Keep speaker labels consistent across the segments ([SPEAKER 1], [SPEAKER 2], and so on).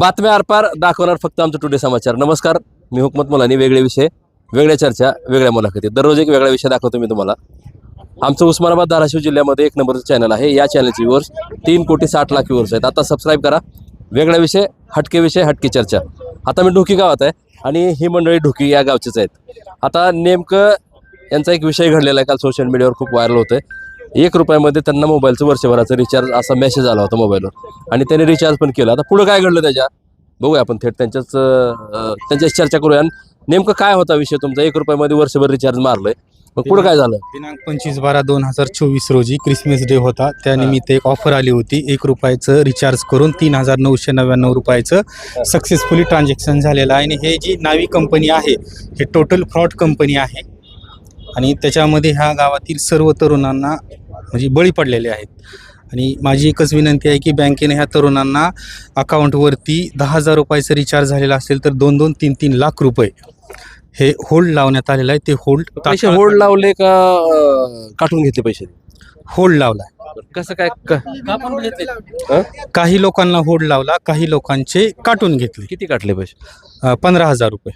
[SPEAKER 1] बातम्या आरपार दाखवणार फक्त आमचं टुडे समाचार. नमस्कार मी हुकमत मुलानी. वेगळे विषय वेगळ्या चर्चा वेगळ्या मुलाखती. दररोज एक वेगळा विषय दाखवतो मी तुम्हाला. आमचं उस्मानाबाद धाराशिव जिल्ह्यामध्ये एक नंबरचं चॅनल आहे. या चॅनलचे व्ह्यूअर्स तीन कोटी साठ लाख व्ह्यूअर्स आहेत. आता सबस्क्राईब करा. वेगळा विषय हटके विषय हटके चर्चा. आता मी ढोकी गावात आहे आणि ही मंडळी ढोकी या गावचीच आहेत. आता नेमकं यांचा एक विषय घडलेला आहे. काल सोशल मीडियावर खूप व्हायरल होतं एक रुपयामध्ये त्यांना मोबाईलचं वर्षभराचं रिचार्ज असा मेसेज आला होता मोबाईलवर. आणि त्यांनी रिचार्ज पण केलं. आता पुढं काय घडलं त्याच्या बघूया आपण थेट त्यांच्याच अं, त्यांच्याशी चर्चा करूया. आणि नेमकं काय होता विषय तुमचा? एक रुपयामध्ये वर्षभर रिचार्ज मारलंय. मग पुढं काय झालं?
[SPEAKER 2] दिनांक पंचवीस बारा दोन हजार चोवीस रोजी क्रिसमस डे होता. त्यानिमित्त एक ऑफर आली होती. एक रुपयाचं रिचार्ज करून तीन हजार नऊशे नव्याण्णव रुपयाचं सक्सेसफुली ट्रान्झॅक्शन झालेलं आहे. आणि हे जी नावी कंपनी आहे हे टोटल फ्रॉड कंपनी आहे. आणि त्याच्यामध्ये ह्या गावातील सर्व तरुणांना म्हणजे बळी पडलेले आहेत. आणि माझी एकच विनंती आहे की बँकेने ह्या तरुणांना अकाउंटवरती दहा हजार रुपयाचं रिचार्ज झालेला असेल तर दोन दोन तीन तीन लाख रुपये हे होल्ड लावण्यात आलेलं आहे. ते होल्ड
[SPEAKER 1] पैसे होल्ड लावले का अं, काढून घेतले पैसे?
[SPEAKER 2] होल्ड लावला
[SPEAKER 1] कसं काय क- हं?
[SPEAKER 2] काही लोकांना होल्ड लावला काही लोकांचे काटून घेतले.
[SPEAKER 1] किती काढले पैसे?
[SPEAKER 2] अ, पंधरा हजार रुपये.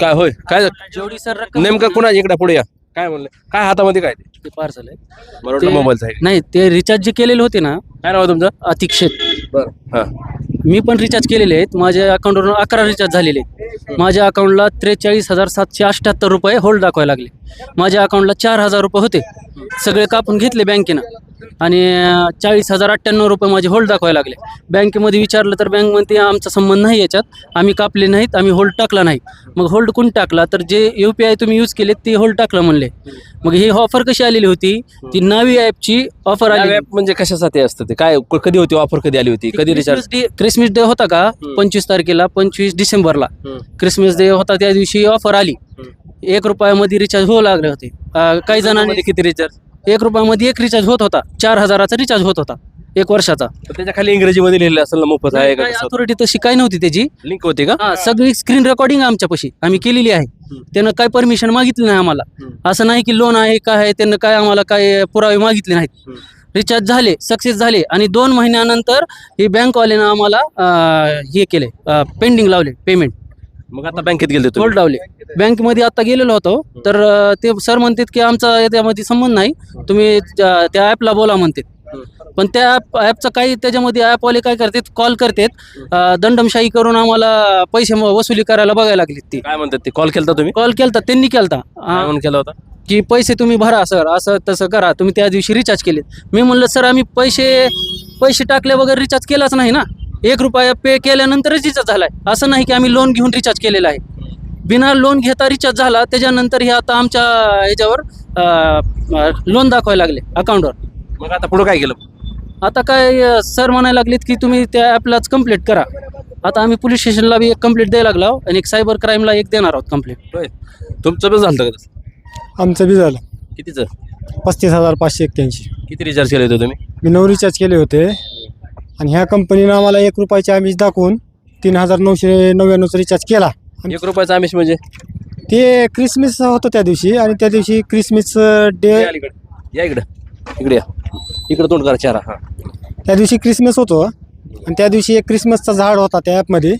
[SPEAKER 1] काय होय काय
[SPEAKER 3] जेवढी सर
[SPEAKER 1] नेमकं कुणा इकडे पुढे या? काय म्हणलं? काय हातामध्ये काय? ते
[SPEAKER 3] ते पार्सल आहे
[SPEAKER 1] मला वाटलं
[SPEAKER 3] ते-
[SPEAKER 1] मोबाईलचं आहे
[SPEAKER 3] नाही ते रिचार्ज जे केलेले होते ना
[SPEAKER 1] काय नाव आहे तुमचं?
[SPEAKER 3] अतिक्षेत.
[SPEAKER 1] बरं हां.
[SPEAKER 3] मी पण रिचार्ज केलेले आहेत. माझ्या अकाउंटवरून अकरा रिचार्ज झालेले आहेत. माझ्या अकाउंटला त्रेचाळीस हजार सातशे अठ्ठ्याहत्तर रुपये होल्ड दाखवायला लागले. माझ्या अकाउंटला चार हजार रुपये होते. सगळे कापून घेतले बँकेनं आणि चाळीस हजार अठ्ठ्याण्णव रुपये माझे होल्ड दाखवायला लागले. बँकेमध्ये विचारलं तर बँक म्हणते आमचा संबंध नाही याच्यात. आम्ही कापले नाहीत आम्ही होल्ड टाकला नाही. मग होल्ड कोण टाकला? तर जे यू पी आय तुम्ही यूज केले ते होल्ड टाकलं म्हणले. मग ही ऑफर कशी आलेली होती? ती नावी ॲपची ऑफर आली
[SPEAKER 1] ॲप म्हणजे कशासाठी असतं ते? काय कधी होती ऑफर कधी आली होती? कधी recharge
[SPEAKER 3] Christmas day Christmas day होता का? पंचवीस तारखेला पंचवीस डिसेंबरला. क्रिसमस डे होता त्या दिवशी ऑफर आली. एक रुपयामध्ये रिचार्ज होऊ लागले होते. काही जणांनी
[SPEAKER 1] किती रिचार्ज
[SPEAKER 3] एक रुपयामध्ये एक रिचार्ज होत होता. चार हजाराचा रिचार्ज होत होता. एक वर्षाचा.
[SPEAKER 1] त्याच्याखाली इंग्रजीमध्ये लिहिलं असेल ना मोफत आहे का
[SPEAKER 3] अथॉरिटी तशी काही नव्हती त्याची.
[SPEAKER 1] लिंक होती का?
[SPEAKER 3] हा सगळी स्क्रीन रेकॉर्डिंग आमच्यापाशी आम्ही केलेली आहे. त्यानं काय परमिशन मागितलं नाही आम्हाला. असं नाही की लोन आहे काय आहे त्यांना काय आम्हाला काय पुरावे मागितले नाहीत. रिचार्ज झाले सक्सेस झाले आणि दोन महिन्यानंतर हे बँकवाल्यानं आम्हाला अं, हे केले पेंडिंग लावले पेमेंट
[SPEAKER 1] मग आता बँकेत गेले तुम्ही?
[SPEAKER 3] लावले बँकमध्ये आता गेलेलो होतो. तर अं, ते सर म्हणतात की आमचा याच्यामध्ये संबंध नाही. तुम्ही त्या त्या ॲपला बोला म्हणतात. पण त्या ॲप ॲपचं काही त्याच्यामध्ये ॲपवाले काय करतात कॉल करतात. अं, दंडमशाही करून आम्हाला पैसे म- वसुली करायला बघायला लागलीत ती.
[SPEAKER 1] काय म्हणतात ते? कॉल केलता तुम्ही?
[SPEAKER 3] कॉल केलता त्यांनी केलता.
[SPEAKER 1] काय
[SPEAKER 3] अं,
[SPEAKER 1] म्हणून केला होता?
[SPEAKER 3] की पैसे तुम्ही भरा सर. असं तसं करा. तुम्ही त्या दिवशी रिचार्ज केले मी म्हणलं सर आम्ही पैसे पैसे टाकल्या वगैरे रिचार्ज केलाच नाही ना. एक रुपया पे केल्यानंतरच रिचार्ज झालाय. असं नाही की आम्ही लोन घेऊन रिचार्ज केलेला आहे. बिना लोन घेता रिचार्ज झाला त्याच्यानंतर हे आता आमच्या ह्याच्यावर लोन दाखवायला लागले अकाउंटवर
[SPEAKER 1] मग आता पुढे काय केलं?
[SPEAKER 3] आता काय सर म्हणायला लागलेत की तुम्ही त्या ॲपलाच कंप्लीट करा. आता आम्ही पोलीस स्टेशनला बी एक कंप्लीट द्यायला लागलो आणि एक सायबर क्राईमला एक देणार आहोत कंप्लीट
[SPEAKER 1] होय. तुमचं पण झालं का?
[SPEAKER 4] आमचं बी झालं.
[SPEAKER 1] कितीचं?
[SPEAKER 4] पस्तीस हजार पाचशे एक्क्याऐंशी.
[SPEAKER 1] किती रिचार्ज केले होते तुम्ही?
[SPEAKER 4] मी नऊ रिचार्ज केले होते. आणि ह्या कंपनीनं आम्हाला एक रुपयाचे आमिष दाखवून तीन हजार नऊशे नव्याण्णवचा रिचार्ज केला.
[SPEAKER 1] एक रुपयाचा आमिष म्हणजे?
[SPEAKER 4] ते क्रिसमस होतं त्या दिवशी आणि त्या दिवशी क्रिसमस डे
[SPEAKER 1] या अलीकडे. या इकडे. इकडे या. इकडे तोंड करा चारा हा.
[SPEAKER 4] त्या दिवशी क्रिसमस होतो. आणि त्या दिवशी एक क्रिसमसचा झाड होता त्या ॲपमध्ये.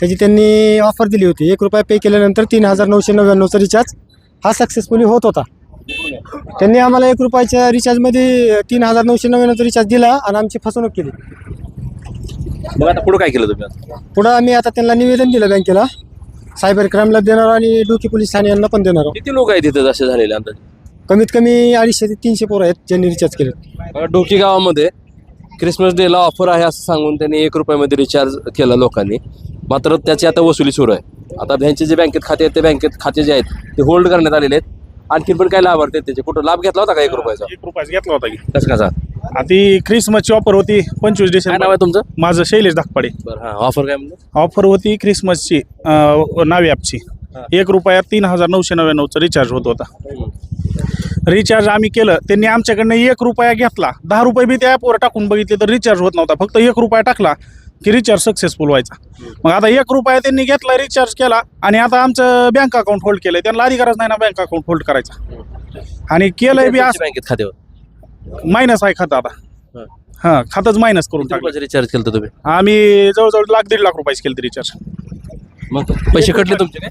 [SPEAKER 4] त्याची त्यांनी ऑफर दिली होती. एक रुपया पे केल्यानंतर तीन हजार नऊशे नव्याण्णवचा रिचार्ज हा सक्सेसफुली होत होता. त्यांनी आम्हाला एक रुपयाच्या रिचार्जमध्ये तीन हजार नऊशे नव्याण्णवचा रिचार्ज दिला आणि आमची फसवणूक केली.
[SPEAKER 1] मग आता पुढे काय केलं तुम्ही? आता?
[SPEAKER 4] पुढं आम्ही आता त्यांना निवेदन दिलं बँकेला. सायबर क्राईमला देणार आणि डोकी पोलीस ठाणे यांना पण देणार आहोत.
[SPEAKER 1] किती लोक आहेत तिथे जसे झालेले अंदाजे
[SPEAKER 4] कमीत कमी अडीचशे ते तीनशे पोरं आहेत ज्यांनी रिचार्ज केले
[SPEAKER 1] डोकी गावामध्ये क्रिसमस डेला ऑफर आहे असं सांगून त्यांनी एक रुपयामध्ये रिचार्ज केला लोकांनी. मात्र त्याची आता वसुली सुरू आहे. आता त्यांचे जे बँकेत खाते आहेत ते बँकेत खाते जे आहेत ते होल्ड करण्यात आलेले आहेत. आणखीन पण काय लाभार्थी आहेत त्याचे? कुठं लाभ घेतला होता का एक रुपयाचा?
[SPEAKER 5] एक रुपयाचा घेतला होता की.
[SPEAKER 1] कसं कसा?
[SPEAKER 5] आणि ती क्रिसमसची ऑफर होती पंचवीस
[SPEAKER 1] काय नाव
[SPEAKER 5] डिसेंबर
[SPEAKER 1] आहे तुमचं?
[SPEAKER 5] माझं शैलेश
[SPEAKER 1] बरं हां. ऑफर काय म्हणलं?
[SPEAKER 5] ऑफर होती क्रिसमसची अं, नावी ॲपची. एक रुपयात तीन हजार नऊशे नव्याण्णवचा रिचार्ज होत होता. रिचार्ज आम्ही केलं. त्यांनी आमच्याकडनं एक रुपया घेतला. दहा रुपये बी त्या ॲपवर टाकून बघितले तर रिचार्ज होत नव्हता. फक्त एक रुपया टाकला. की रिचार्ज सक्सेसफुल व्हायचा. मग आता एक रुपया त्यांनी घेतला रिचार्ज केला आणि आता आमचं बँक अकाउंट होल्ड केलंय. त्यांना अधिकारच नाही ना बँक अकाउंट होल्ड करायचा. आणि केलंय बी असं
[SPEAKER 1] बँकेत खात्यावर?
[SPEAKER 5] मायनस आहे खातं आता. हां. खातच मायनस करून टाकलं
[SPEAKER 1] रिचार्ज केलं तुम्ही?
[SPEAKER 5] आम्ही जवळजवळ लाख दीड लाख रुपयाचे केले रिचार्ज
[SPEAKER 1] मग पैसे कटले तुमचे काय?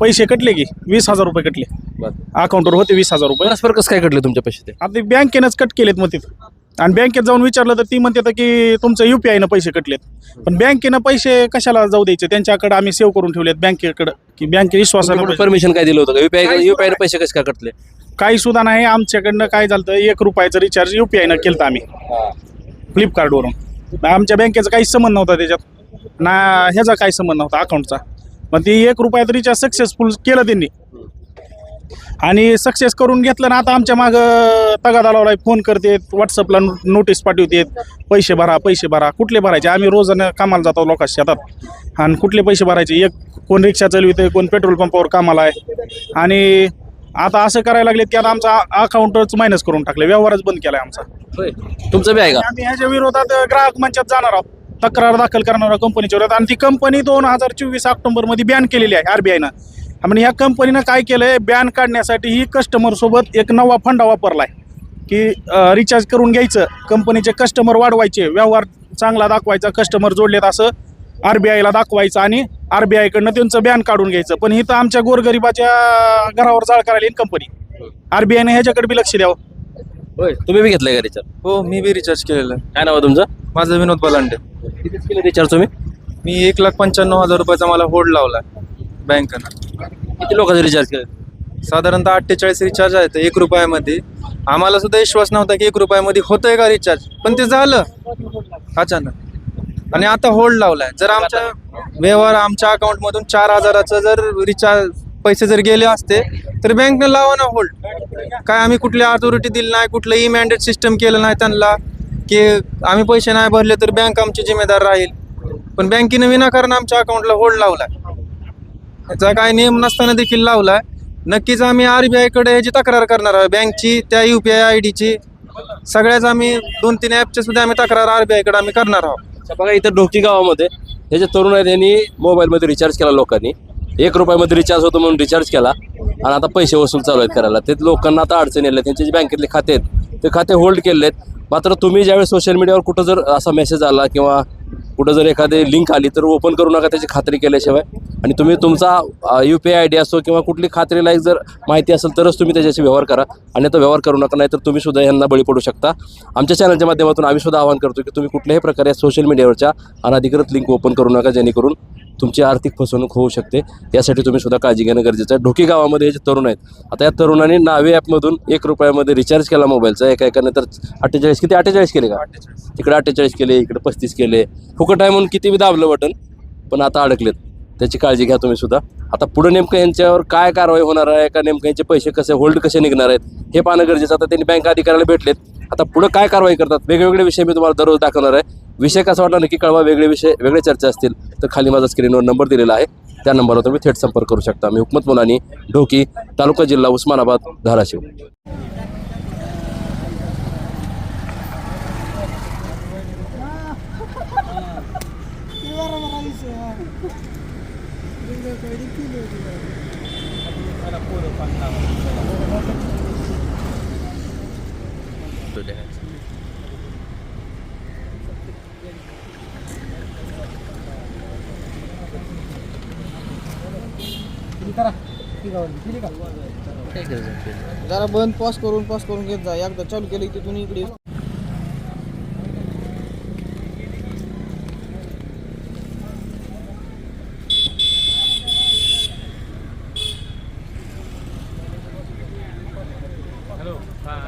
[SPEAKER 5] पैसे कटले की वीस हजार रुपये कटले.
[SPEAKER 1] बरं.
[SPEAKER 5] अकाउंटवर होते वीस हजार रुपये.
[SPEAKER 1] परस्पर कसं काय कटले तुमचे पैसे ते?
[SPEAKER 5] आता ते बँकेनंच कट केलेत मग तिथं. आणि बँकेत जाऊन विचारलं तर ती म्हणते की तुमचं यू पी आयनं पैसे कटलेत. पण बँकेनं पैसे कशाला जाऊ द्यायचे? त्यांच्याकडे आम्ही सेव्ह करून ठेवलेत बँकेकडं. की बँके विश्वासानं पैसे-
[SPEAKER 1] परमिशन काय दिलं होतं युपीआय पैसे कसे काय कटले?
[SPEAKER 5] काही सुद्धा नाही. आमच्याकडनं काय झालं तर एक रुपयाचं रिचार्ज यू पी आयनं केलं आम्ही. फ्लिपकार्टवरून. आमच्या बँकेचा काही संबंध नव्हता त्याच्यात. ना ह्याचा काही संबंध नव्हता अकाउंटचा मग ती एक रुपयाचं रिचार्ज सक्सेसफुल केलं त्यांनी. आणि सक्सेस करून घेतलं ना आता आमच्या मागं तगादा लावलाय फोन करतेत व्हॉट्सअपला नोटीस पाठवतेत पैसे भरा पैसे भरा कुठले भरायचे? आम्ही रोजानं कामाला जातो लोकांच्या शेतात. आणि कुठले पैसे भरायचे? एक कोण रिक्षा चालविते कोण पेट्रोल पंपावर कामाला आहे. आणि आता असं करायला लागलेत की आता आमचा अकाउंटच मायनस करून टाकले व्यवहारच बंद केलाय आमचा.
[SPEAKER 1] तुमचं बी आहे का?
[SPEAKER 5] आम्ही ह्याच्या विरोधात ग्राहक मंचात जाणार आहोत. तक्रार दाखल करणार आहोत कंपनीच्या विरोधात. आणि ती कंपनी दोन हजार चोवीस ऑक्टोबरमध्ये बॅन केलेली आहे आरबीआयनं म्हणजे ह्या कंपनीनं काय केलंय? बॅन काढण्यासाठी ही कस्टमर सोबत एक नवा फंडा वापरलाय. की रिचार्ज करून घ्यायचं. कंपनीचे कस्टमर वाढवायचे. व्यवहार चांगला दाखवायचा कस्टमर जोडलेत असं आरबीआयला दाखवायचं आणि आरबीआयकडनं त्यांचं बॅन काढून घ्यायचं. पण ही तर आमच्या गोरगरिबाच्या घरावर जाळ करायला येईल कंपनी आरबीआयने ह्याच्याकडे बी लक्ष द्यावं.
[SPEAKER 1] होय तुम्ही बी घेतलंय का रिचार्ज
[SPEAKER 6] हो मी बी रिचार्ज केलेलं. आहे
[SPEAKER 1] काय नाव आहे तुमचं?
[SPEAKER 6] माझं विनोद बलांडे.
[SPEAKER 1] किती केलं रिचार्ज तुम्ही?
[SPEAKER 6] मी एक लाख पंच्याण्णव हजार रुपयाचा मला होल्ड लावला बँकेनं.
[SPEAKER 1] किती लोकांचं रिचार्ज केलं
[SPEAKER 6] साधारणतः अठ्ठेचाळीस रिचार्ज आहेत एक रुपयामध्ये. आम्हाला सुद्धा विश्वास नव्हता की एक रुपयामध्ये होतंय का रिचार्ज पण ते झालं. अचानक. आणि आता होल्ड लावलाय. जर आमच्या व्यवहार आमच्या अकाउंटमधून चार हजाराचं जर रिचार्ज पैसे जर गेले असते तर बँकने लावा ना होल्ड काय आम्ही कुठली अथॉरिटी दिली नाही कुठलं ई मॅन्डेट सिस्टम केलं नाही त्यांना की आम्ही पैसे नाही भरले तर बँक आमची जिम्मेदार राहील. पण बँकेने विनाकारण आमच्या अकाउंटला होल्ड लावलाय. याचा काय नियम नसताना देखील लावलाय. नक्कीच आम्ही आरबीआयकडे याची तक्रार करणार आहोत. बँकची त्या युपीआय आय डीची सगळ्याच आम्ही दोन तीन ॲपच्या सुद्धा आम्ही तक्रार आरबीआयकडे आम्ही करणार आहोत.
[SPEAKER 1] अच्छा, बघा इथं ढोकी गावामध्ये हे जे तरुण आहेत यांनी मोबाईलमध्ये रिचार्ज केला लोकांनी. एक रुपयामध्ये रिचार्ज होतो म्हणून रिचार्ज केला. आणि आता पैसे वसूल चालू आहेत करायला. ते लोकांना आता अडचणी आल्या. त्यांचे जे बँकेतले खाते आहेत ते खाते होल्ड केले आहेत. मात्र तुम्ही ज्यावेळेस सोशल मीडियावर कुठं जर असा मेसेज आला किंवा कुठं जर एखादी लिंक आली तर ओपन करू नका त्याची खात्री केल्याशिवाय. आणि तुम्ही तुमचा U P I I D असो किंवा कुठली खात्रीलायक जर माहिती असेल तरच तुम्ही त्याच्याशी व्यवहार करा. आणि तो व्यवहार करू नका नाही तर तुम्ही सुद्धा यांना बळी पडू शकता. आमच्या चॅनलच्या माध्यमातून आम्ही सुद्धा आवाहन करतो की तुम्ही कुठल्याही प्रकारे सोशल मीडियावरच्या अनधिकृत लिंक ओपन करू नका जेणेकरून तुमची आर्थिक फसवणूक होऊ शकते. यासाठी तुम्ही सुद्धा काळजी घेणं गरजेचं आहे. ढोकी गावामध्ये हे जे तरुण आहेत आता या तरुणांनी नावे ॲपमधून एक रुपयामध्ये रिचार्ज केला मोबाईलचा. एका एकाने तर अठ्ठेचाळीस किती? अठ्ठेचाळीस केले का? तिकडे अठ्ठेचाळीस केले इकडे पस्तीस केले. फुकट आहे म्हणून किती दाबलं बटन पण आता अडकलेत. त्याची काळजी घ्या तुम्ही सुद्धा. आता पुढे नेमकं यांच्यावर काय कारवाई होणार आहे का नेमकं यांचे पैसे कसे होल्ड कसे निघणार आहेत हे पाहणं गरजेचं आता त्यांनी बँक अधिकाऱ्याला भेटलेत. आता पुढे काय कारवाई करतात वेगवेगळे विषय मी तुम्हाला दररोज दाखवणार आहे. विषय कसा वाटला नक्की कळवा वेगळे विषय वेगळे चर्चा असतील तर खाली माझा स्क्रीनवर नंबर दिलेला आहे. त्या नंबरवर तुम्ही थेट संपर्क करू शकता. मी हुकमत मुलानी ढोकी तालुका जिल्हा उस्मानाबाद धाराशिव.
[SPEAKER 7] जरा बंद पॉज करून पॉज करून घेत जा एकदा चालू केलं की तिथून इकडे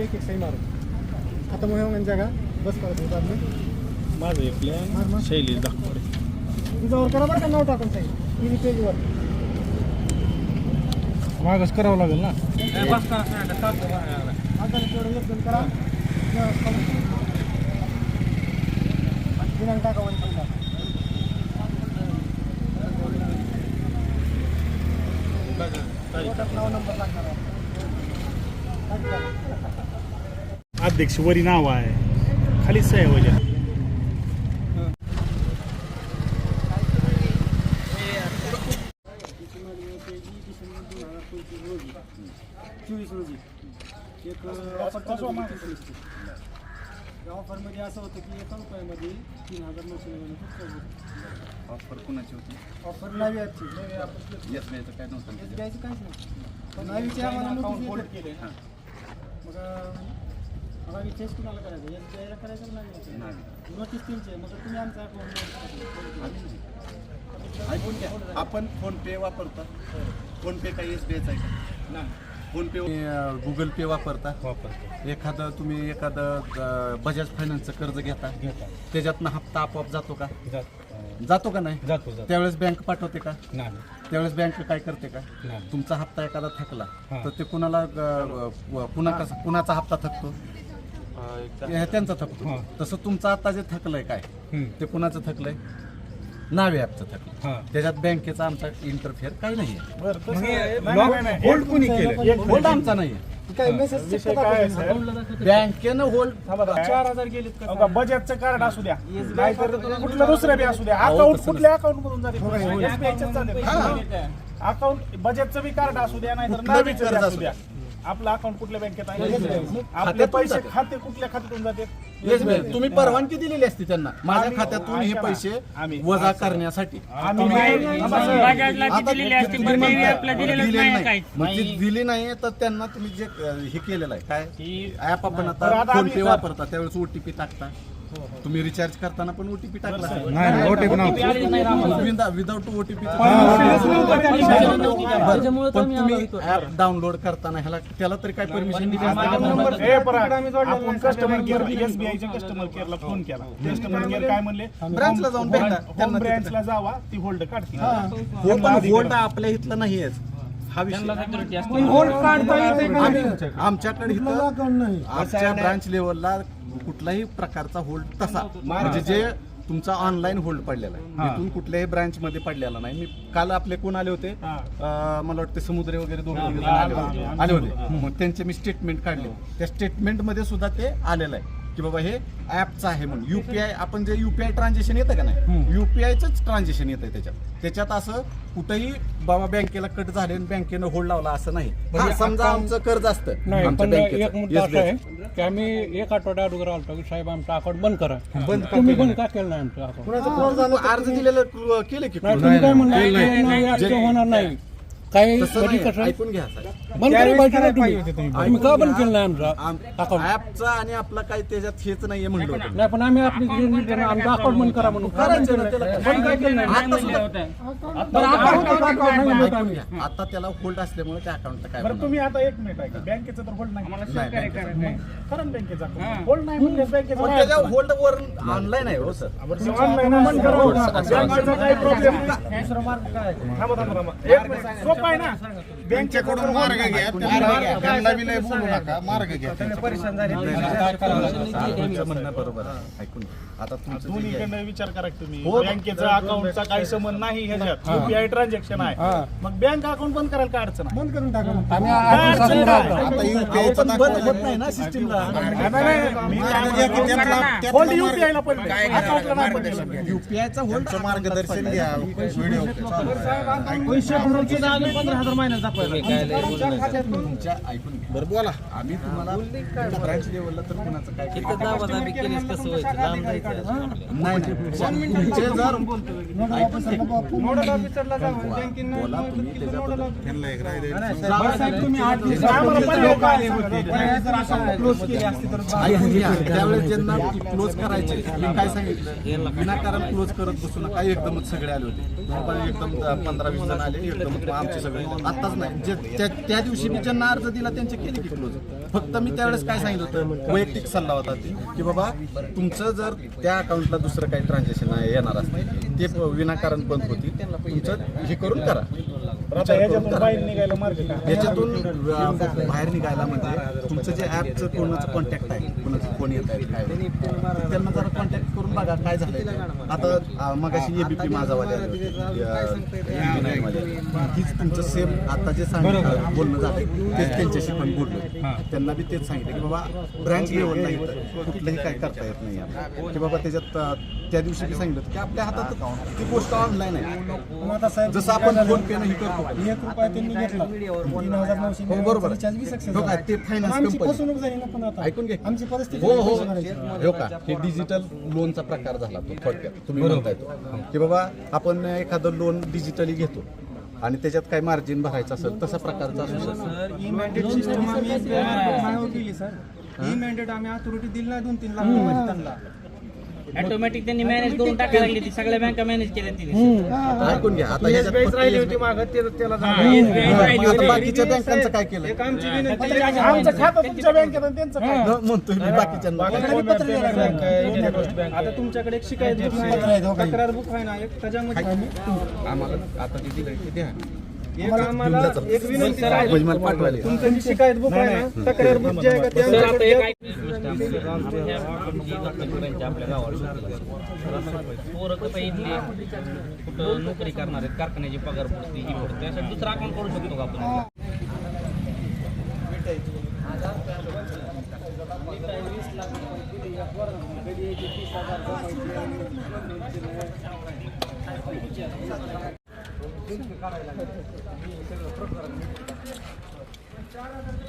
[SPEAKER 4] एक एक सही मारू खतम जागा बस करत होतो
[SPEAKER 5] माझं एक
[SPEAKER 4] मार.
[SPEAKER 5] शैली दाखव
[SPEAKER 4] तुझ्यावर करा बरं का नाव टाकून साहेब टी पेजवर.
[SPEAKER 5] मागच करावं लागेल ना?
[SPEAKER 4] आधार तेवढं एक दोन करा. दिनांक टाका वन पण टाका नाव नंबर लागणार.
[SPEAKER 5] अध्यक्ष वरी नाव आहे. खाली सह्या वजा
[SPEAKER 4] चोवीस रोजी एक ऑफरमध्ये असं होतं? की एका रुपयामध्ये तीन हजार नऊशे
[SPEAKER 8] ऑफर कुणाची होती
[SPEAKER 4] ऑफर
[SPEAKER 8] येस द्यायचं काय नव्हतं.
[SPEAKER 4] याचं द्यायचं काहीच नाही. पण नवीचे आम्हाला नोटीस येते.
[SPEAKER 8] हां.
[SPEAKER 4] मग आता विचार कुणाला करायचं एस बी आयला करायचं का नाही
[SPEAKER 8] नाही.
[SPEAKER 4] नोटीस त्यांची आहे. मग तुम्ही आमचा अकाउंट
[SPEAKER 8] ऐकून घ्या. आपण फोन पे वापरता. फोन पे काही एस बी आयचा आहे का? फोन पे गुगल पे वापरता. वापरतो. एखादं तुम्ही एखादं बजाज फायनान्सचं कर्ज घेता. घेता. त्याच्यातनं हप्ता आपोआप जातो का? जातो का नाही?
[SPEAKER 2] जातो
[SPEAKER 8] त्यावेळेस बँक पाठवते का?
[SPEAKER 2] नाही.
[SPEAKER 8] त्यावेळेस बँक काय करते का. तुमचा हप्ता एखादा थकला तर ते कुणाला कुणा कसा कुणाचा हप्ता थकतो? हे त्यांचा थकतो तसं तुमचं आता जे थकलंय काय? ते कुणाचं थकलंय? नावे ॲपचं थकलं
[SPEAKER 2] हां.
[SPEAKER 8] त्याच्यात बँकेचा आमचा इंटरफेअर काही नाही
[SPEAKER 5] होल्ड कोणी केलं?
[SPEAKER 8] होल्ड आमचा नाही
[SPEAKER 4] काय मेसेज
[SPEAKER 5] विषय काय आहे, साहेब?
[SPEAKER 8] बँकेनं होल्ड
[SPEAKER 4] चार हजार
[SPEAKER 5] अहो, बजाजचं कार्ड असू द्या. नाहीतर कुठलं दुसरं बी असू द्या. अकाउंट कुठल्या अकाउंट मधून जाते? अकाउंट बजाजचं बी कार्ड असू द्या नाहीतर असू
[SPEAKER 8] असू
[SPEAKER 5] द्या. आपलं अकाउंट कुठल्या बँकेत आहे? आपले
[SPEAKER 8] खात्यातून
[SPEAKER 5] पैसे
[SPEAKER 8] जाते.
[SPEAKER 5] खाते कुठल्या खात्यातून जाते?
[SPEAKER 8] Yes ma'am. तुम्ही परवानगी दिलेली असती त्यांना. माझ्या खात्यातून हे. पैसे वजा करण्यासाठी. दिली नाही तर त्यांना तुम्ही जे हे केलेलं आहे. काय? ऍप आपण आता फोन पे वापरता त्यावेळेस ओटीपी टाकता. तुम्ही रिचार्ज करताना पण ओटीपी टाकला. विदाउट ओटीपी पण तुम्ही ऍप डाउनलोड करताना ह्याला त्याला तरी काय परमिशन दिली?
[SPEAKER 5] कस्टमर केअर एसबीआयच्या कस्टमर केअरला फोन केला. कस्टमर केअर काय म्हणले?
[SPEAKER 8] ब्रांचला जाऊन भेटा. त्यांना
[SPEAKER 5] ब्रँचला जावा ती होल्ड काढतील
[SPEAKER 8] पण होल्ड आपल्या इथलं नाहीये हा विषय. आमच्याकडे आमच्या ब्रांच लेवलला कुठलाही प्रकारचा होल्ड तसा. म्हणजे जे तुमचा ऑनलाईन होल्ड पडलेला आहे. इथून कुठल्याही ब्रांच मध्ये पडलेला नाही. मी काल आपले कोण आले होते?
[SPEAKER 5] हा.
[SPEAKER 8] अं, मला वाटतं समुद्रे वगैरे दोन आले होते. आले होते. मग त्यांचे मी स्टेटमेंट काढले. त्या स्टेटमेंटमध्ये सुद्धा ते आलेलं आहे. की बाबा हे ऍपचं आहे म्हणून. युपीआय आपण जे युपीआय ट्रान्झॅक्शन येतं का नाही? युपीआयच ट्रान्झॅक्शन येतं त्याच्यात. त्याच्यात असं कुठंही बाबा बँकेला कट झाले आणि बँकेनं होल्ड लावला असं नाही. हा, समजा आमचं कर्ज असतं.
[SPEAKER 9] एक मुद्दा असा आहे की आम्ही एक आठवड्या अगोदर आलतो की साहेब आमचं अकाउंट बंद करा.
[SPEAKER 8] बंद
[SPEAKER 9] तुम्ही बंद का केलं नाही आमचं अकाउंट
[SPEAKER 8] अर्ज दिलेलं केलं की
[SPEAKER 9] काय होणार नाही. काही
[SPEAKER 8] तसं
[SPEAKER 9] कधी
[SPEAKER 8] नाही,
[SPEAKER 9] कसं
[SPEAKER 8] ऐकून घ्या साहेब.
[SPEAKER 9] बंद करायला पाहिजे ना तुम्ही. तुम्ही. का बंद केलं नाही आमचं? अकाउंट
[SPEAKER 8] ऍपचा आणि आपला काही त्याच्यात हेच नाहीये म्हणलं होतं.
[SPEAKER 9] नाही पण आम्ही आपली जे आमचं अकाउंट बंद करा म्हणून. का बंद
[SPEAKER 8] करायचं
[SPEAKER 9] केलं
[SPEAKER 8] ना त्याला.
[SPEAKER 9] नाही? बंद काय केलं नाही
[SPEAKER 8] आता सुद्धा-
[SPEAKER 9] बरं, account होतं, account नाही म्हणत
[SPEAKER 8] ऐकून
[SPEAKER 9] आम्ही.
[SPEAKER 8] घ्या. आता त्याला होल्ड असल्यामुळे त्या अकाउंटला काय
[SPEAKER 5] बरं
[SPEAKER 8] होणार?
[SPEAKER 5] तुम्ही आता एक मिनिट आहे बँकेचं तर होल्ड नाही.
[SPEAKER 8] नाही, बँकेचं.
[SPEAKER 5] करा होल्ड नाही म्हणजे बँकेचा
[SPEAKER 8] पण त्याच्या होल्ड वर ऑनलाईन आहे हो सर.
[SPEAKER 5] ऑनलाईन बंद करा. बँकेचा काही प्रॉब्लेम नाही. थांबा, थांबा, थांबा. एक मिनिट. सोपं ना. बँकेकडून मार्ग घ्या.
[SPEAKER 8] त्यांना बी बोलू नका. मार्ग घ्या म्हणणं बरोबर आहे. ऐकून घ्या. आता तुमचं जे आहे-
[SPEAKER 5] दोन्हीकडनं विचार करा की तुम्ही.
[SPEAKER 8] हो.
[SPEAKER 5] बँकेचा अकाउंटचा काही संबंध नाही ह्याच्यात. युपीआय ट्रान्झॅक्शन आहे. मग बँक अकाउंट बंद करायला काय अडचण आहे?
[SPEAKER 4] बंद करून टाका मग.
[SPEAKER 9] आम्ही आठ.
[SPEAKER 8] आता UPI चं नाही ना सिस्टीमला
[SPEAKER 5] नाही, नाही, नाही. मी काय म्हणतो, होल्ड युपीआय ला पण अकाउंटला नाही पण दिलं.
[SPEAKER 8] युपीआयचा होल्ड मार्गदर्शन घ्या. व्हिडिओ
[SPEAKER 4] पैसे भरून सुद्धा आम्ही पंधरा हजार महिन्यात दाखवायला
[SPEAKER 8] तुमच्या ऐकून घ्या. बरं बोला. आम्ही तुम्हाला ब्रांच लेवलला तर कुणाचं काय नाही नाही. तुमचे जर ऐकून घ्या.
[SPEAKER 4] नोडल ऑफिसरला जाऊन बँकेनं
[SPEAKER 8] बोला तुम्ही त्याच्याबद्दल
[SPEAKER 5] आम्हाला पर्याय काय? आहे?
[SPEAKER 4] क्लोज केली असती तर
[SPEAKER 8] ऐकून घ्या त्यावेळेस ज्यांना क्लोज करायचे मी काय सांगितलं? विनाकारण क्लोज करत बसू नका. एकदमच सगळे आले होते. पण एकदम पंधरा वीस जण आले एकदमच मग आमचे सगळे. आताच नाही. जे त्या त्या दिवशी मी ज्यांना अर्ज दिला त्यांचे केले की क्लोज फक्त मी त्यावेळेस काय सांगितलं होतं? वैयक्तिक सल्ला होता ते की बाबा तुमचं जर त्या अकाउंटला दुसरं काही ट्रान्झॅक्शन येणार असतील ते विनाकारण बंद होतील. तुमचं हे करून करा.
[SPEAKER 5] आता याच्यातून बाहेर निघायला मार्ग काय?
[SPEAKER 8] याच्यातून व- बाहेर निघायला म्हणजे तुमचं जे ॲपचं कोणाचं कॉन्टॅक्ट आहे कोणाचं कोण येत आहे काय त्यांना जरा कॉन्टॅक्ट करून बघा काय झालंय. आता अं, मगाशी एबीपी माझावाले आले होते, अं, वाले. हीच तुमचं सेम आता जे सांगितलं बोलणं झालं तेच त्यांच्याशी पण बोललो. त्यांना बी तेच सांगितलं की बाबा ब्रँच लेवल नाही तर कुठलंही काय करता येत नाही. की बाबा त्याच्यात अं, त्या दिवशी बी सांगितलं की आपल्या हातात ती गोष्ट ऑनलाईन आहे. जसं आपण फोन पे नाही करतो.
[SPEAKER 4] एक रुपया त्यांनी घेतला. तीन हजार नऊशे
[SPEAKER 8] हो बरोबर. हो का ते फायनान्स कंपनी
[SPEAKER 4] झाली ना पण आता.
[SPEAKER 8] ऐकून घे.
[SPEAKER 4] आमची परिस्थिती
[SPEAKER 8] हो हो? हो का? हे डिजिटल लोनचा प्रकार झाला तो थोडक्यात. तुम्ही म्हणताय तो. की बाबा आपण एखादं लोन डिजिटली घेतो आणि त्याच्यात काय मार्जिन भरायचं असेल तसा प्रकारचा असू शकतो.
[SPEAKER 10] सर ई मॅन्डेट सिस्टम आम्ही अथॉरिटी दिली नाही दोन तीन लाख
[SPEAKER 11] ऑटोमॅटिक त्यांनी मॅनेज करून टाकायला लागली ती. सगळ्या बँका मॅनेज केल्या तिने.
[SPEAKER 8] ऐकून घ्या. आता
[SPEAKER 10] राहिली होती मागं ते त्याला
[SPEAKER 8] आता बाकीच्या बँकांचं काय केलं?
[SPEAKER 10] एक आमची विनंती
[SPEAKER 5] आमचं खातं तुमच्या बँकेत आणि त्यांचं काय
[SPEAKER 8] म्हणतोय मी बाकीच्यांना.
[SPEAKER 10] आता तुमच्याकडे एक शिकायत बुक आहे. तक्रार बुक आहे ना एक त्याच्यामध्ये
[SPEAKER 8] आम्हाला आता जे दिलंय ते द्या
[SPEAKER 10] एक आम्हाला एक विनंती आहे.
[SPEAKER 8] मला पाठवायला या.
[SPEAKER 10] तुमचं जी शिकायत बुक आहे ना? तक्रार बुक जे आहे का ते आमच्याकडे द्या.
[SPEAKER 11] कुठं नोकरी करणार आहेत कारखान्याची पगार पडते ही पडते त्यासाठी दुसरा अकाउंट करू शकतो का आपण? Gracias.